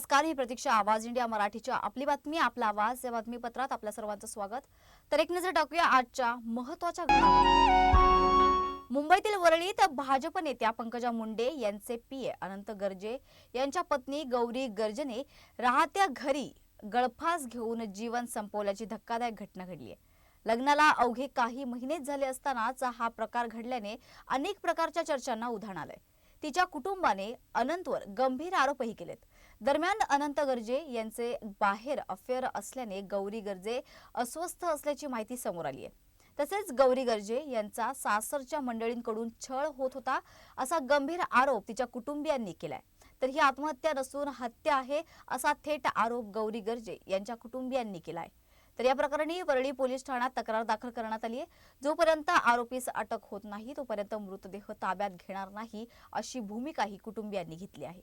नमस्कार ही प्रतीक्षा आवाज इंडिया मराठीच्या आपली बातमी आपला आवाज या बातमीपत्रात आपल्या सर्वांचं स्वागत. तर एक नजर टाकूया आजच्या महत्त्वाच्या मुंबईतील वरळीत भाजप नेत्या पंकजा मुंडे यांचे पीए अनंत गर्जे यांच्या पत्नी गौरी गर्जने राहत्या घरी गळफास घेऊन जीवन संपवल्याची धक्कादायक घटना घडली आहे लग्नाला अवघे काही महिनेच झाले असतानाच हा प्रकार घडल्याने अनेक प्रकारच्या चर्चांना उधाण आलंय. तिच्या कुटुंबाने अनंतवर गंभीर आरोपही केलेत. दरम्यान अनंत गर्जे यांचे बाहेर अफेअर असल्याने गौरी गर्जे अस्वस्थ असल्याची माहिती समोर आली आहे. तसेच गौरी गर्जे यांचा सासरच्या मंडळींकडून छळ होत होता असा गंभीर आरोप तिच्या कुटुंबियांनी केलाय. तर ही आत्महत्या नसून हत्या आहे असा थेट आरोप गौरी गर्जे यांच्या कुटुंबियांनी केलाय. तर या प्रकरणी वरळी पोलीस ठाण्यात तक्रार दाखल करण्यात आली आहे. जोपर्यंत आरोपीस अटक होत नाही तोपर्यंत मृतदेह ताब्यात घेणार नाही अशी भूमिकाही कुटुंबियांनी घेतली आहे.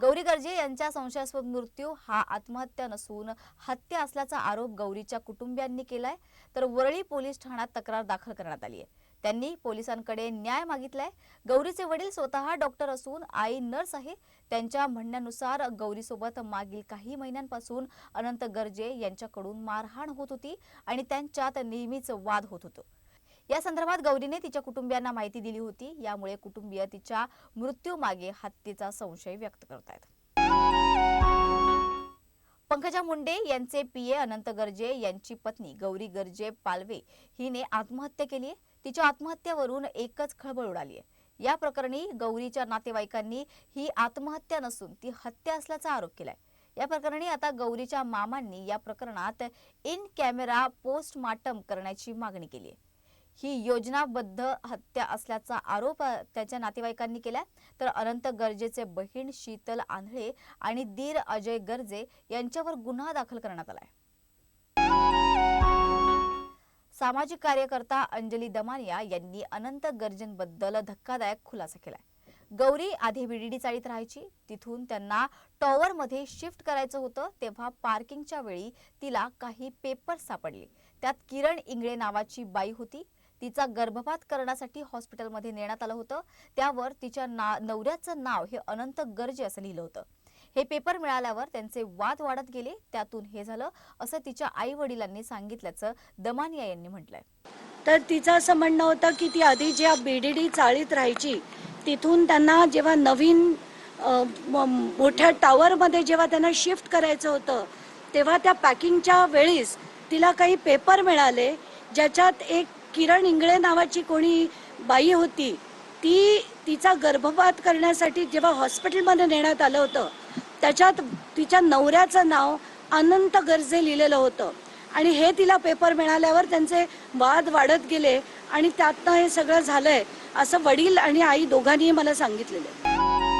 गौरी गर्जे यांच्या संशयास्पद मृत्यू हा आत्महत्या नसून हत्या असल्याचा आरोप गौरीच्या कुटुंबियांनी केलाय. तर वरळी पोलीस ठाण्यात तक्रार दाखल करण्यात आली आहे. त्यांनी पोलिसांकडे न्याय मागितलाय. गौरीचे वडील स्वतः डॉक्टर असून आई नर्स आहे. त्यांच्या म्हणण्यानुसार गौरीसोबत मागील काही महिन्यांपासून अनंत गर्जे यांच्याकडून मारहाण होत होती आणि त्यांच्यात नेहमीच वाद होत होतो. या संदर्भात गौरीने तिच्या कुटुंबियांना माहिती दिली होती. यामुळे कुटुंबीय तिच्या मृत्यूमागे हत्येचा संशय व्यक्त करतायत. पंकजा मुंडे यांचे पीए अनंत गर्जे यांची पत्नी गौरी गर्जे पालवे हिने आत्महत्या केली आहे. तिच्या आत्महत्येवरून एकच खळबळ उडाली आहे. या प्रकरणी गौरीच्या नातेवाईकांनी ही आत्महत्या नसून ती हत्या असल्याचा आरोप केलाय. या प्रकरणी आता गौरीच्या मामांनी या प्रकरणात इन कॅमेरा पोस्टमार्टम करण्याची मागणी केली आहे. ही योजनाबद्ध हत्या असल्याचा आरोप त्याच्या नातेवाईकांनी केला तर अनंत गर्जेचे बहीण शीतल आंधळे आणि दीर अजय गर्जे यांच्यावर गुन्हा दाखल करण्यात आलाय. सामाजिक कार्यकर्ता अंजली दमानिया यांनी अनंत गर्जेंबद्दल धक्कादायक खुलासा केलाय. गौरी आधी बीडीडी चाळीत राहायची. तिथून त्यांना टॉवर मध्ये शिफ्ट करायचं होतं. तेव्हा पार्किंगच्या वेळी तिला काही पेपर सापडले. त्यात किरण इंगळे नावाची बाई होती. तिचा गर्भपात करण्यासाठी हॉस्पिटलमध्ये नेण्यात आलं होतं. त्यावर तिच्या ना नवऱ्याचं नाव हे अनंत गर्जे असं लिहिलं होतं. हे पेपर मिळाल्यावर त्यांचे वाद वाढत गेले. त्यातून हे झालं असं तिच्या आई वडिलांनी सांगितल्याचं दमानिया यांनी म्हटलंय. तर तिचं असं म्हणणं होतं की ती आधी ज्या बीडीडी चाळीत राहायची तिथून त्यांना जेव्हा नवीन मोठ्या टॉवरमध्ये जेव्हा त्यांना शिफ्ट करायचं होतं तेव्हा त्या पॅकिंगच्या वेळीस तिला काही पेपर मिळाले ज्याच्यात एक किरण इंगळे नावाची कोणी बाई होती ती तिचा गर्भपात करण्यासाठी जेव्हा हॉस्पिटलमध्ये नेण्यात आलं होतं त्याच्यात तिच्या नवऱ्याचं नाव अनंत गर्जे लिहिलेलं होतं आणि हे तिला पेपर मिळाल्यावर त्यांचे वाद वाढत गेले आणि त्यातनं हे सगळं झालंय असं वडील आणि आई दोघांनीही मला सांगितलेलं आहे.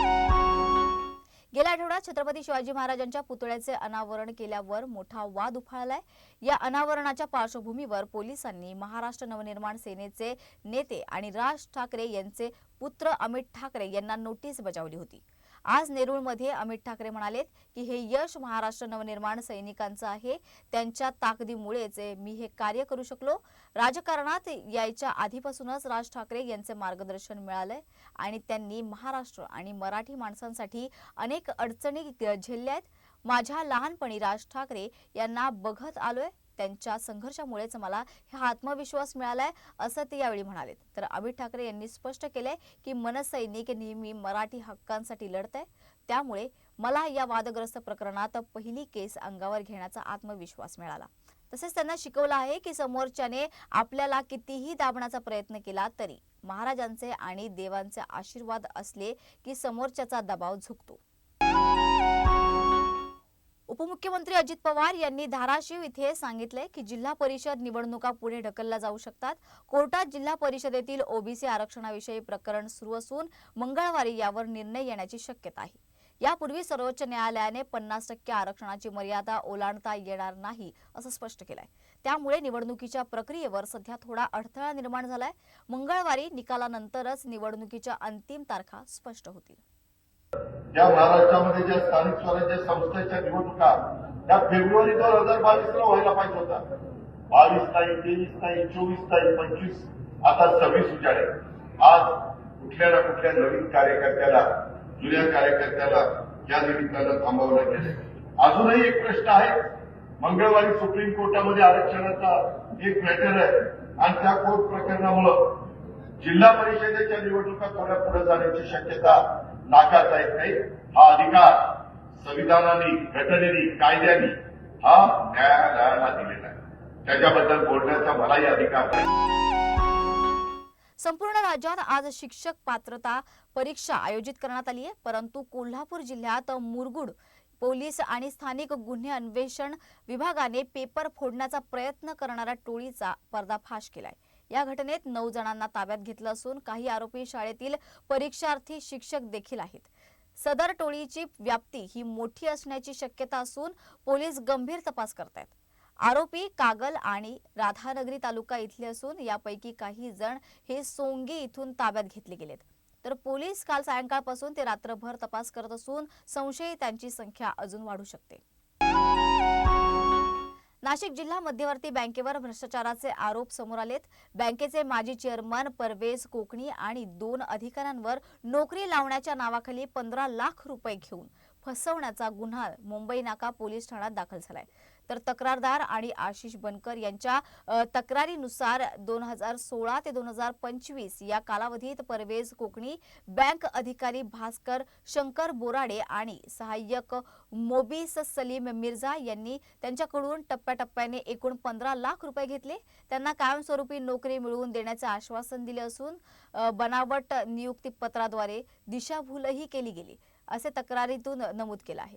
गेल्या आठवड्यात छत्रपती शिवाजी महाराजांच्या पुतळ्याचे अनावरण केल्यावर मोठा वाद उफाळलाय. या अनावरणाच्या पार्श्वभूमीवर पोलिसांनी महाराष्ट्र नवनिर्माण सेनेचे नेते आणि राज ठाकरे यांचे पुत्र अमित ठाकरे यांना नोटीस बजावली होती. आज नेरूळमध्ये अमित ठाकरे म्हणालेत की हे यश महाराष्ट्र नवनिर्माण सैनिकांचं आहे. त्यांच्या ताकदीमुळेच मी हे कार्य करू शकलो. राजकारणात यायच्या आधीपासूनच राज ठाकरे यांचे मार्गदर्शन मिळालंय आणि त्यांनी महाराष्ट्र आणि मराठी माणसांसाठी अनेक अडचणी झेलल्या आहेत. माझ्या लहानपणी राज ठाकरे यांना बघत आलोय. त्यांच्या संघर्षामुळेच मला हा आत्मविश्वास मिळालाय असं ते यावेळी म्हणाले तर अमित ठाकरे यांनी स्पष्ट केले की मनसैनिक नेहमी मराठी हक्कांसाठी लढत आहे त्यामुळे मला या वादग्रस्त प्रकरणात पहिली केस अंगावर घेण्याचा आत्मविश्वास मिळाला. तसेच त्यांना शिकवलं आहे की समोरच्याने आपल्याला कितीही दाबण्याचा प्रयत्न केला तरी महाराजांचे आणि देवांचे आशीर्वाद असले की समोरच्याचा दबाव झुकतो. उपमुख्यमंत्री अजित पवार यांनी धाराशिव इथे सांगितले की जिल्हा परिषद निवडणुका पुढे ढकलल्या जाऊ शकतात. कोर्टात जिल्हा परिषदेतील ओबीसी आरक्षणाविषयी प्रकरण सुरू असून मंगळवारी यावर निर्णय येण्याची शक्यता आहे. यापूर्वी सर्वोच्च न्यायालयाने पन्नास टक्के आरक्षणाची मर्यादा ओलांडता येणार नाही असं स्पष्ट केलंय. त्यामुळे निवडणुकीच्या प्रक्रियेवर सध्या थोडा अडथळा निर्माण झालाय. मंगळवारी निकालानंतरच निवडणुकीच्या अंतिम तारखा स्पष्ट होतील. या महाराष्ट्रामध्ये ज्या स्थानिक स्वराज्य संस्थेच्या निवडणुका त्या फेब्रुवारी दोन हजार बावीसला व्हायला पाहिजे होता बावीस नाही तेवीस नाही चोवीस नाही पंचवीस आता सव्वीस उजाडे आज कुठल्या ना कुठल्या नवीन कार्यकर्त्याला जुन्या कार्यकर्त्याला या निमित्तानं थांबवलं गेलं अजूनही एक प्रश्न आहे. मंगळवारी सुप्रीम कोर्टामध्ये आरक्षणाचा एक मॅटर आहे. आणि त्या कोर्ट प्रकरणामुळं जिल्हा परिषदेच्या निवडणुका थोड्या पुढे जाण्याची शक्यता नाकारता येत नाही हा अधिकार संविधानाने घटनेने कायद्याने हा न्यायालयाला दिलेला आहे. त्याच्याबद्दल बोलण्याचा मलाही अधिकार नाही. संपूर्ण राज्यात आज शिक्षक पात्रता परीक्षा आयोजित करण्यात आली आहे. परंतु कोल्हापूर जिल्ह्यात मुरगुड पोलीस आणि स्थानिक गुन्हे अन्वेषण विभागाने पेपर फोडण्याचा प्रयत्न करणाऱ्या टोळीचा पर्दाफाश केलाय. या घटनेत नऊ जणांना ताब्यात घेतलं असून काही आरोपी शाळेतील परीक्षार्थी शिक्षक देखील आहेत. सदर टोळीची व्याप्ती ही मोठी असण्याची शक्यता असून पोलीस गंभीर तपास करतायत. आरोपी कागल आणि राधानगरी तालुका इथले असून यापैकी काही जण हे सोंगे इथून ताब्यात घेतले गेलेत. तर पोलीस काल सायंकाळपासून ते रात्रभर तपास करत असून संशयितांची संख्या अजून वाढू शकते. नाशिक जिल्हा मध्यवर्ती बँकेवर भ्रष्टाचाराचे आरोप समोर आलेत. बँकेचे माजी चेअरमन परवेज कोकणी आणि दोन अधिकाऱ्यांवर नोकरी लावण्याच्या नावाखाली पंधरा लाख रुपये घेऊन फसवण्याचा गुन्हा मुंबई नाका पोलीस ठाण्यात दाखल झालाय. तर तक्रारदार आणि आशिष बनकर यांच्या तक्रारीनुसार दोन हजार सोळा ते दोन हजार पंचवीस या कालावधीत परवेज कोकणी बँक अधिकारी भास्कर शंकर बोराडे आणि सहाय्यक मोबीस सलीम मिर्झा यांनी त्यांच्याकडून टप्प्याटप्प्याने एकूण पंधरा लाख रुपये घेतले. त्यांना कायमस्वरूपी नोकरी मिळवून देण्याचे आश्वासन दिले असून बनावट बनावट नियुक्तीपत्राद्वारे दिशाभूलही केली गेली. असे तक्रारीतून नमूद केलं आहे.